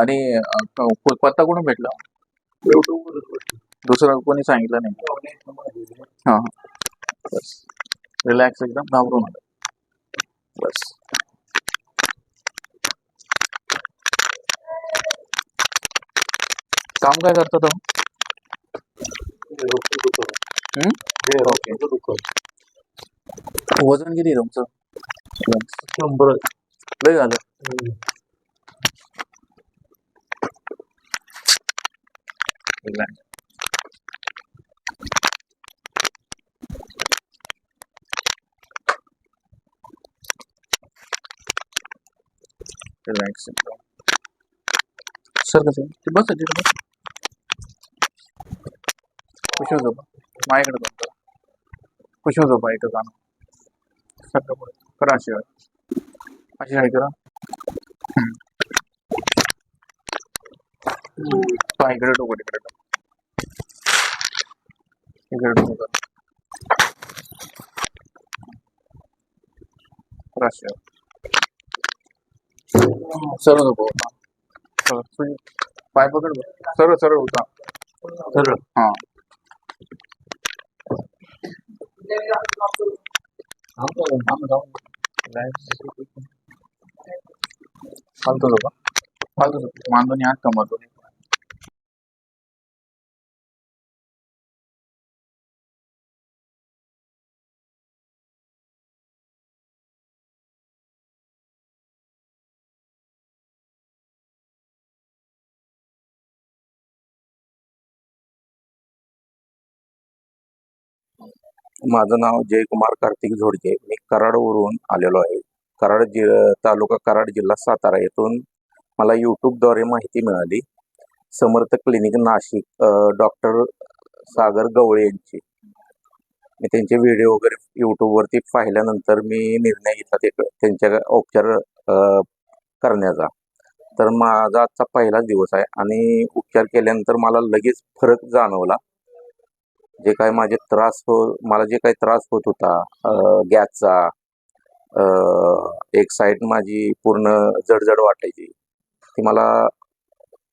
आणि अं, क- पत्ता कुठून भेटला? दुसरं कोणी सांगितलं नाही. हा हा. बस. रिलॅक्स एकदम घाबरू नका. बस. काम काय करता तो हम्म? वजन किती आहे तुमचं? शंभर. लय झालं. रिलॅक्स रिलॅक्स सर कसं ते बस तिथे बस कुशल झोपा माझ्याकडे बघतो कुशल झोपा इथं जाणं सर पुढे करा अशी हाय. अशी हाय करा हम्म. पहा इकडे डोकं तिकडे डोकं るのが。プラッシュ。సరు పోతా సరు పై పక్కన సరు సరు పోతా సరు ఫాల్తు ఫాల్తు మాందోని ఆత్మ మాతో माझं नाव जयकुमार कार्तिक झोडके. मी कराडवरून आलेलो आहे. कराड जि तालुका कराड जिल्हा सातारा येथून मला यूट्यूबद्वारे माहिती मिळाली. समर्थ क्लिनिक नाशिक डॉक्टर सागर गवळे यांची. मी त्यांचे व्हिडिओ वगैरे यूट्यूबवरती पाहिल्यानंतर मी निर्णय घेतला ते त्यांच्या उपचार करण्याचा. तर माझा आजचा पहिलाच दिवस आहे आणि उपचार केल्यानंतर मला लगेच फरक जाणवला. जे काय माझे त्रास हो मला जे काही त्रास होत होता गॅसचा एक साईड माझी पूर्ण जडजड वाटायची. ती मला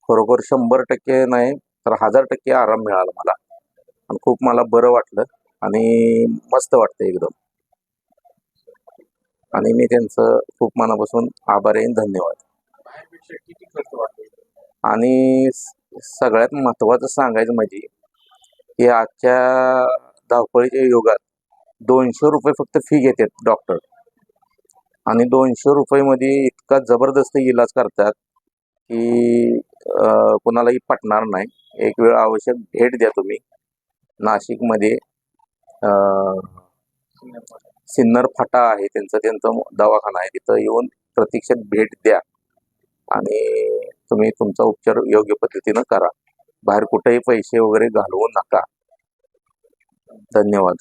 खरोखर शंभर टक्के नाही तर हजार टक्के आराम मिळाला मला. आणि खूप मला बरं वाटलं आणि मस्त वाटतं एकदम. आणि मी त्यांचं खूप मनापासून आभारी आहे धन्यवाद. आणि सगळ्यात महत्त्वाचं सांगायचं म्हणजे की आजच्या धावपळीच्या युगात दोनशे रुपये फक्त फी घेतात डॉक्टर आणि दोनशे रुपयेमध्ये इतका जबरदस्त इलाज करतात की कुणालाही कोणालाही पटणार नाही. एक वेळ आवश्यक भेट द्या तुम्ही. नाशिकमध्ये सिन्नर फाटा आहे त्यांचं त्यांचं दवाखाना आहे. तिथं येऊन प्रत्यक्षात भेट द्या. आणि तुम्ही तुमचा उपचार योग्य पद्धतीनं करा. बाहेर कुठेही पैसे वगैरे घालवू नका. धन्यवाद.